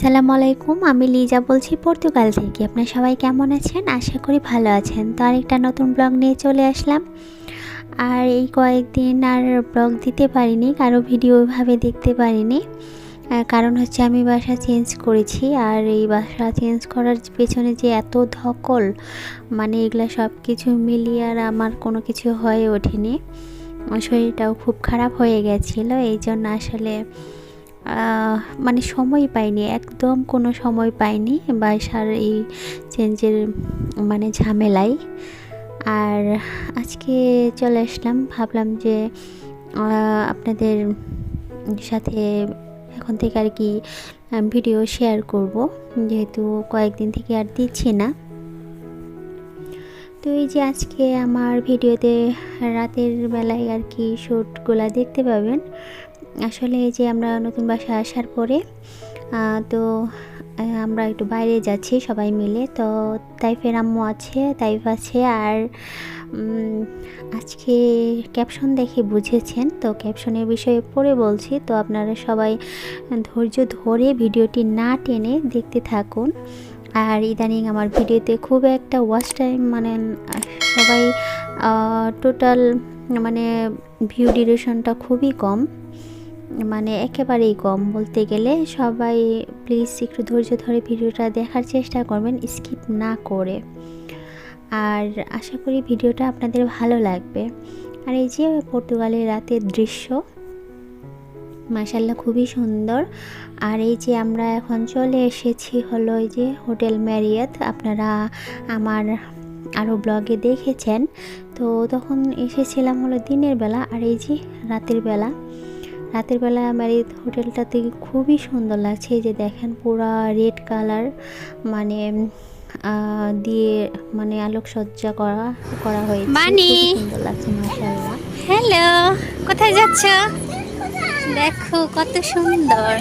আসসালামু আলাইকুম, আমি লিজা বলছি পর্তুগাল থেকে। আপনার সবাই কেমন আছেন? আশা করি ভালো আছেন। তো আরেকটা নতুন ব্লগ নিয়ে চলে আসলাম। আর এই কয়েকদিন আর ব্লগ দিতে পারিনি, কারও ভিডিও ওইভাবে দেখতে পারিনি। কারণ হচ্ছে আমি বাসা চেঞ্জ করেছি, আর এই বাসা চেঞ্জ করার পেছনে যে এত ধকল মানে এগুলো সব কিছু মিলিয়ে আর আমার কোনো কিছু হয়ে ওঠেনি। শরীরটাও খুব খারাপ হয়ে গেছিল, এই জন্য আসলে মানে সময় পাইনি, একদম কোনো সময় পাইনি বাসার এই চেঞ্জের মানে ঝামেলায়। আর আজকে চলে আসলাম, ভাবলাম যে আপনাদের সাথে এখন থেকে আর কি ভিডিও শেয়ার করব। যেহেতু কয়েকদিন থেকে আর দিচ্ছি না। তো এই যে আজকে আমার ভিডিওতে রাতের বেলায় আর কি শ্যুটগুলো দেখতে পাবেন। আসলে এই যে আমরা নতুন বাসায় আসার পরে তো আমরা একটু বাইরে যাচ্ছি সবাই মিলে। তো তাইফের আম্মু আছে, তাইফ আছে আর আজকে ক্যাপশন দেখে বুঝেছেন। তো ক্যাপশনের বিষয়ে পড়ে বলছি। তো আপনারা সবাই ধৈর্য ধরে ভিডিওটি না টেনে দেখতে থাকুন। আর ইদানিং আমার ভিডিওতে খুব একটা ওয়াচ টাইম মানে সবাই টোটাল মানে ভিউ ডিউরেশনটা খুবই কম। মানে একেবারেই কম বলতে গেলে। সবাই প্লিজ একটু ধৈর্য ধরে ভিডিওটা দেখার চেষ্টা করবেন স্কিপ না করে। আর আশা করি ভিডিওটা আপনাদের ভালো লাগবে। আর এই যে পর্তুগালের রাতের দৃশ্য মাসাল্লাহ খুবই সুন্দর। আর এই যে আমরা এখন চলে এসেছি হলো এই যে হোটেল ম্যারিয়াত। আপনারা আমার আরও ব্লগে দেখেছেন। তো তখন এসেছিলাম হলো দিনের বেলা, আর এই যে রাতের বেলা। রাতের বেলা আমার এই হোটেলটাতে খুবই সুন্দর লাগছে যে দেখেন পুরা রেড কালার মানে দিয়ে মানে আলোকসজ্জা করা করা হয়েছে। খুবই সুন্দর লাগছে মাশাআল্লাহ। হ্যালো কোথায় যাচ্ছ? দেখো কত সুন্দর।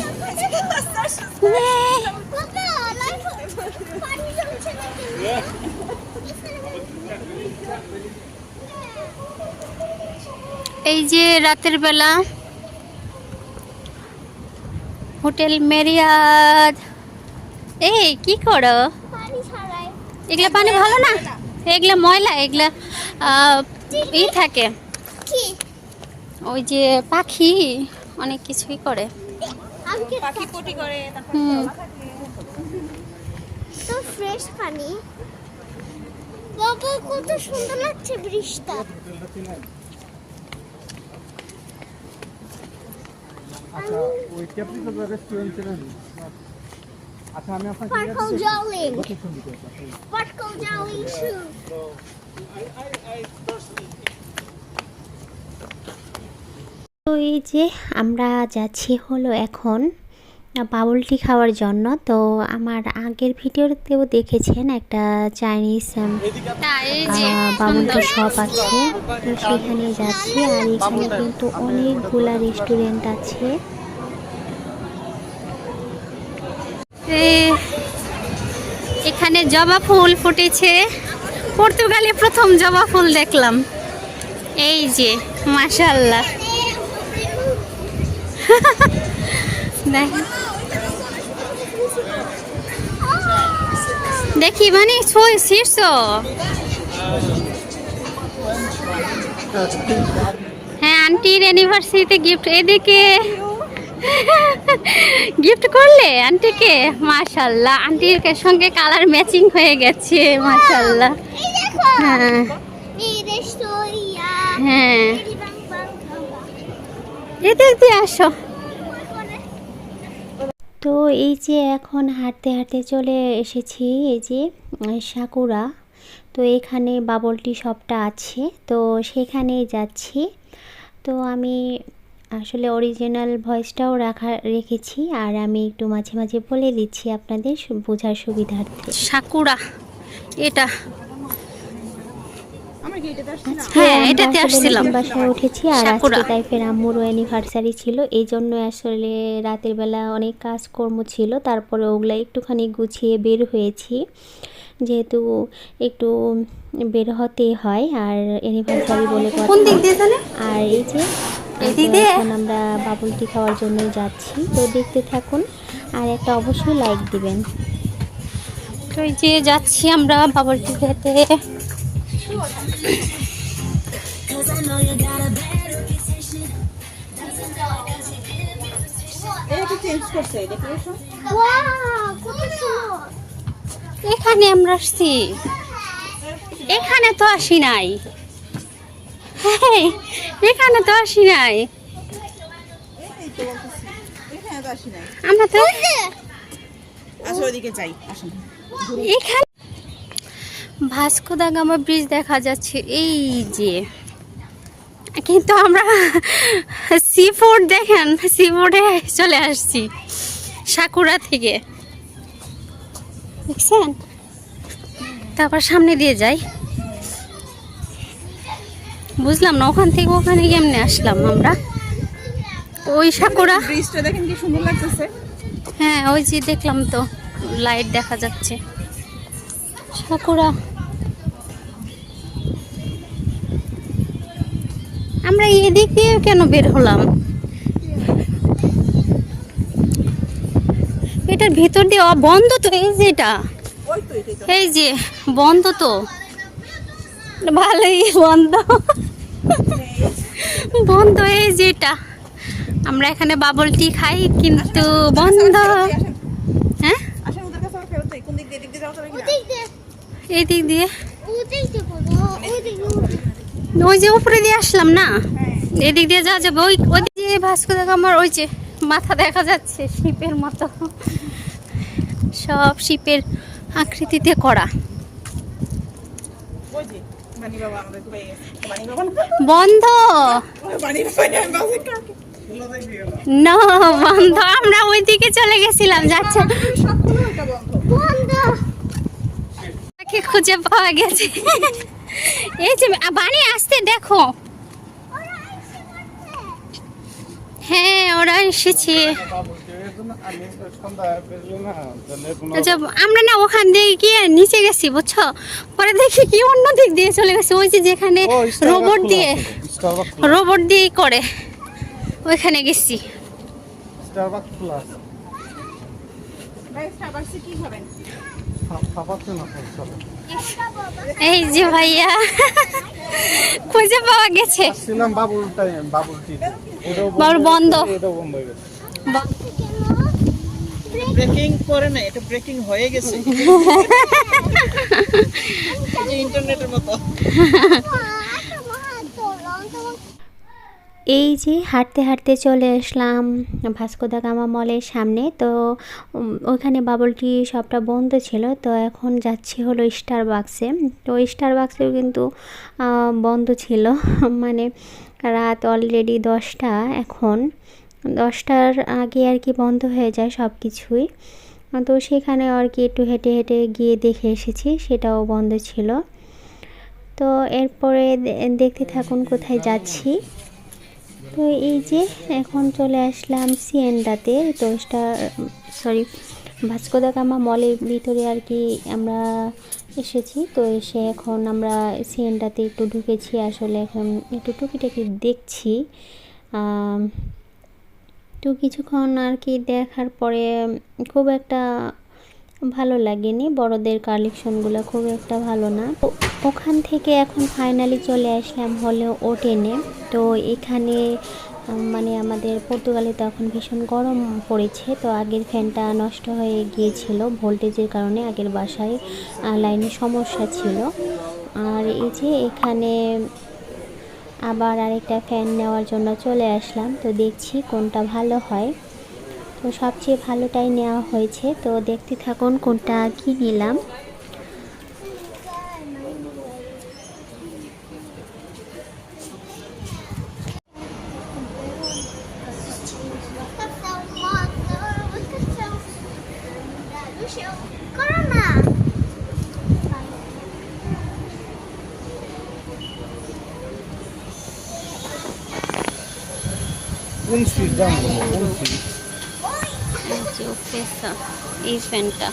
এই যে রাতের বেলা হোটেল মেরিয়াদ। এই কি করো? এগুলা পানি ভালো না? এগুলা ময়লা। এগুলা ই থাকে। ওই যে পাখি অনেক কিছুই করে। হুম। তো ফ্রেশ পানি। বাবা কত সুন্দর লাগছে বৃষ্টিটা। আচ্ছা ওই আচ্ছা আমি আপনাকে Sparkle Jolly. লোকেশন দিতে পারি Sparkle Jolly shoe. তো এই যে আমরা যাচ্ছি হলো এখন বাবুল টি খাওয়ার জন্য। তো আমার আগের ভিডিওতেও দেখেছেন একটা চাইনিজ উম, এই যে বাবুল টি সুন্দর শপ আছে। তো সেখানে যাচ্ছি আর এখানে কিন্তু অনেকগুলা রেস্টুরেন্ট আছে। এখানে জবা ফুল ফুটেছে। পর্তুগালে প্রথম জবা ফুল দেখলাম। এই যে মাশাল্লাহ দেখ। মানে ছই শীর্ষ হ্যাঁ আন্টির অ্যানিভার্সারিতে গিফট এদিকে গিফট করলে আন্টিকে মাশাল্লাহ আন্টির সঙ্গে কালার ম্যাচিং হয়ে গেছে, মাশাল্লাহ। হ্যাঁ। হ্যাঁ। এদিক দিয়ে আসো। তো এই যে এখন হাঁটতে হাঁটতে চলে এসেছি এই যে সাকুরা। তো এখানে বাবল টি শপটা আছে, তো সেখানেই যাচ্ছি। তো আমি আসলে অরিজিনাল ভয়েসটাও রাখা, রেখেছি, আর আমি একটু মাঝে মাঝে বলে দিচ্ছি আপনাদের বোঝার সুবিধার্থে। সাকুরা, এটা হ্যাঁ, এটাতে আসছিলাম। নতুন বাসায় উঠেছি আর। আজকে তাইফের আম্মুরও অ্যানিভার্সারি ছিল। এই জন্য আসলে রাতের বেলা অনেক কাজকর্ম ছিল। তারপরে ওগুলা একটুখানি গুছিয়ে বের হয়েছি। যেহেতু একটু বের হতে হয় আর অ্যানিভার্সারি বলে কথা। কোন দিক দিয়ে আর এই যে এখন আমরা বাবুল টি খাওয়ার জন্য যাচ্ছি। তো দেখতে থাকুন। আর একটা অবশ্যই লাইক দিবেন। তো এই যে যাচ্ছি আমরা বাবল টি খেতে। এখানে আমরা আসছি। এখানে তো আসি নাই। হ্যাঁ, এখানে তো আসি নাই। আমরা তো আসুন। এখানে ভাস্কো দা গামা ব্রিজ দেখা যাচ্ছে। এই যে। কিন্তু আমরা সি ফুড দেখেন সি ফুডে চলে আসছি সাকুরা থেকে। দেখছেন? তারপর সামনে দিয়ে যাই। বুঝলাম না ওখান থেকে ওখানে কেমনে আসলাম আমরা? ওই সাকুরা। ব্রিজটা দেখেন কি সুন্দর লাগতেছে। হ্যাঁ ওই যে দেখলাম তো লাইট দেখা যাচ্ছে। সাকুরা। আমরা এদিক দিয়ে কেন বের হলাম এটার ভেতর দিয়ে বন্ধ তো এই যে এটা এই যে বন্ধ তো ভালোই বন্ধ বন্ধ এই যে এটা আমরা এখানে বাবল টি খাই কিন্তু বন্ধ হ্যাঁ এই দিক দিয়ে ওই যে উপরে দিয়ে আসলাম না? এদিক দিয়ে যা যাবে। ওই ওই যে ভাস্কো দেখা আমার ওই যে মাথা দেখা যাচ্ছে শিপের মতো। সব শিপের আকৃতিতে করা। বন্ধ! না বন্ধ। আমরা ওই দিকে চলে গেছিলাম যাচ্ছে। বন্ধ। খুঁজে পাওয়া গেছে। এই যে বানি আসতে দেখো। হ্যাঁ ওরা এসেছে। আচ্ছা আমরা না ওখান দিয়ে গিয়ে নিচে গেছি বুঝছ? পরে দেখি কি অন্য দিক দিয়ে চলে গেছে। ওই যে যেখানে রোবট দিয়ে রোবট দিয়ে করে ওইখানে গেছি। কি এই যে ভাইয়া খুঁজে পাওয়া গেছে। ছিলাম বাবুল বাবুল টি বাবুল বন্ধ। এটাও বন্ধ হয়ে গেছে। ব্রেকিং করে না এটা ব্রেকিং হয়ে গেছে। ইন্টারনেটের মতো। এই যে হাঁটতে হাঁটতে চলে আসলাম ভাস্কো দা গামা মলের সামনে। তো ওখানে বাবল টি শপটা বন্ধ ছিল। তো এখন যাচ্ছি হলো স্টার বাক্সে তো স্টার বাক্সেও কিন্তু বন্ধ ছিল। মানে রাত অলরেডি দশটা এখন। দশটার আগে আর কি বন্ধ হয়ে যায় সব কিছুই তো সেখানে আর কি একটু হেঁটে হেঁটে গিয়ে দেখে এসেছি, সেটাও বন্ধ ছিল। তো এরপরে দেখতে থাকুন কোথায় যাচ্ছি। তো এই যে এখন চলে আসলাম সিএনডাতে। তো সরি ভাস্কো দা গামা মলের ভিতরে আর কি আমরা এসেছি। তো এসে এখন আমরা সিএনডাতে একটু ঢুকেছি, আসলে এখন একটু টুকিটাকি দেখছি। তো কিছুক্ষণ আর কি দেখার পরে খুব একটা ভালো লাগেনি। বড়দের কালেকশনগুলো খুব একটা ভালো না। তো ওখান থেকে এখন ফাইনালি চলে আসলাম হলো ও টেনে তো এখানে মানে আমাদের পর্তুগালে তো এখন ভীষণ গরম পড়েছে। তো আগের ফ্যানটা নষ্ট হয়ে গিয়েছিল ভোল্টেজের কারণে আগের বাসায় লাইনে সমস্যা ছিল। আর এই যে এখানে আবার আরেকটা ফ্যান নেওয়ার জন্য চলে আসলাম। তো দেখছি কোনটা ভালো হয়। তো সবচেয়ে ভালোটাই নেওয়া হয়েছে। তো দেখতে থাকুন কোনটা কি নিলাম। কোন সিট দাম কোন এই ফ্যানটা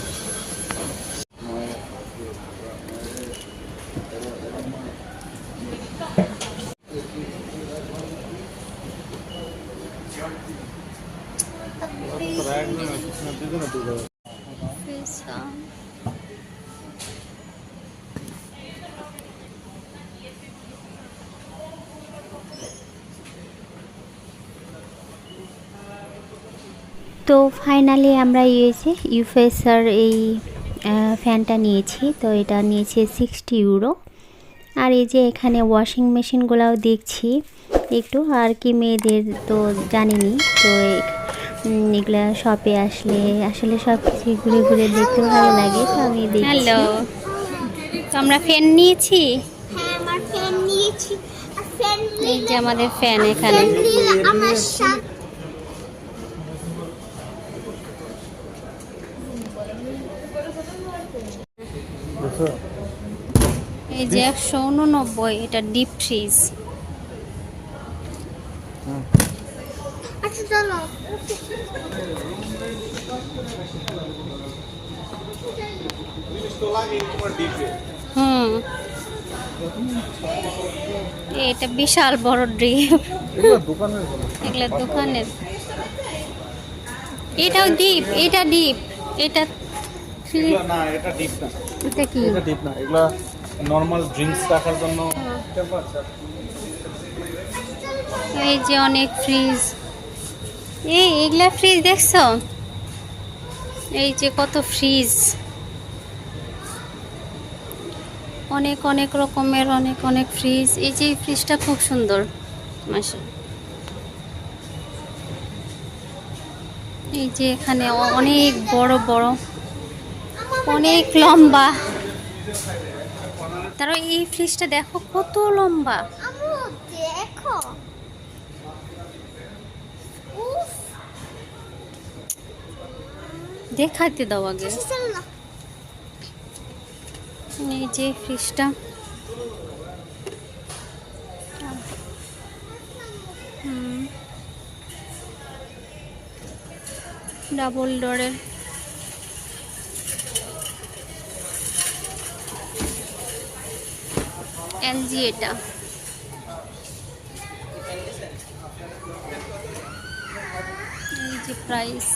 তো ফাইনালি আমরা ইউএসএ ইউফেসার এই ফ্যানটা নিয়েছি। তো এটা নিয়েছে সিক্সটি ইউরো আর এই যে এখানে ওয়াশিং মেশিনগুলোও দেখছি একটু। আর কি মেয়েদের তো জানিনি। তো এগুলা শপে আসলে আসলে সব কিছু ঘুরে ঘুরে দেখতে ভালো লাগে তো আমি দেখছি। হ্যালো তো আমরা ফ্যান নিয়েছি? হ্যাঁ আমার ফ্যান নিয়েছি। আর ফ্যান এই যে আমাদের ফ্যান এখানে। আমার এই যে একশো উননব্বই এটা ডিপ ফ্রিজ আচ্ছা চলো। হুম। এটা বিশাল বড় ডিপ এগুলো দোকানের কোনো এটাও ডিপ এটা ডিপ এটা ফ্রি- না এটা ডিপ না। এটা কি? এটা ডিপ না এগুলো নর্মাল ড্রিঙ্কস রাখার জন্য। এই যে অনেক ফ্রিজ এই এগুলা ফ্রিজ দেখছ? এই যে কত ফ্রিজ অনেক অনেক রকমের অনেক অনেক ফ্রিজ এই যে ফ্রিজটা খুব সুন্দর মাসে এই যে এখানে অনেক বড় বড় অনেক লম্বা। তারপর এই ফ্রিজটা দেখো কত লম্বা। দেখো। দেখাতে দাও আগে। এই যে ফ্রিজটা ডাবল ডোরের এলজি এটা। প্রাইস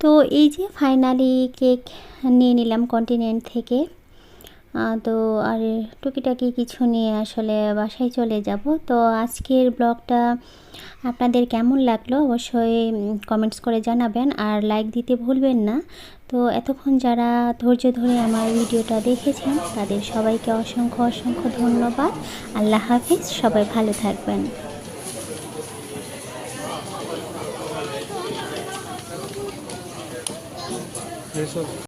তো এই যে ফাইনালি কেক নিয়ে নিলাম কন্টিনেন্ট থেকে। তো আর টুকিটাকি কিছু নিয়ে আসলে বাসায় চলে যাব। তো আজকের ব্লগটা আপনাদের কেমন লাগল অবশ্যই কমেন্টস করে জানাবেন। আর লাইক দিতে ভুলবেন না। তো এতক্ষণ যারা ধৈর্য ধরে আমার ভিডিওটা দেখেছেন, তাদের সবাইকে অসংখ্য অসংখ্য ধন্যবাদ। আল্লাহ হাফিজ, সবাই ভালো থাকবেন।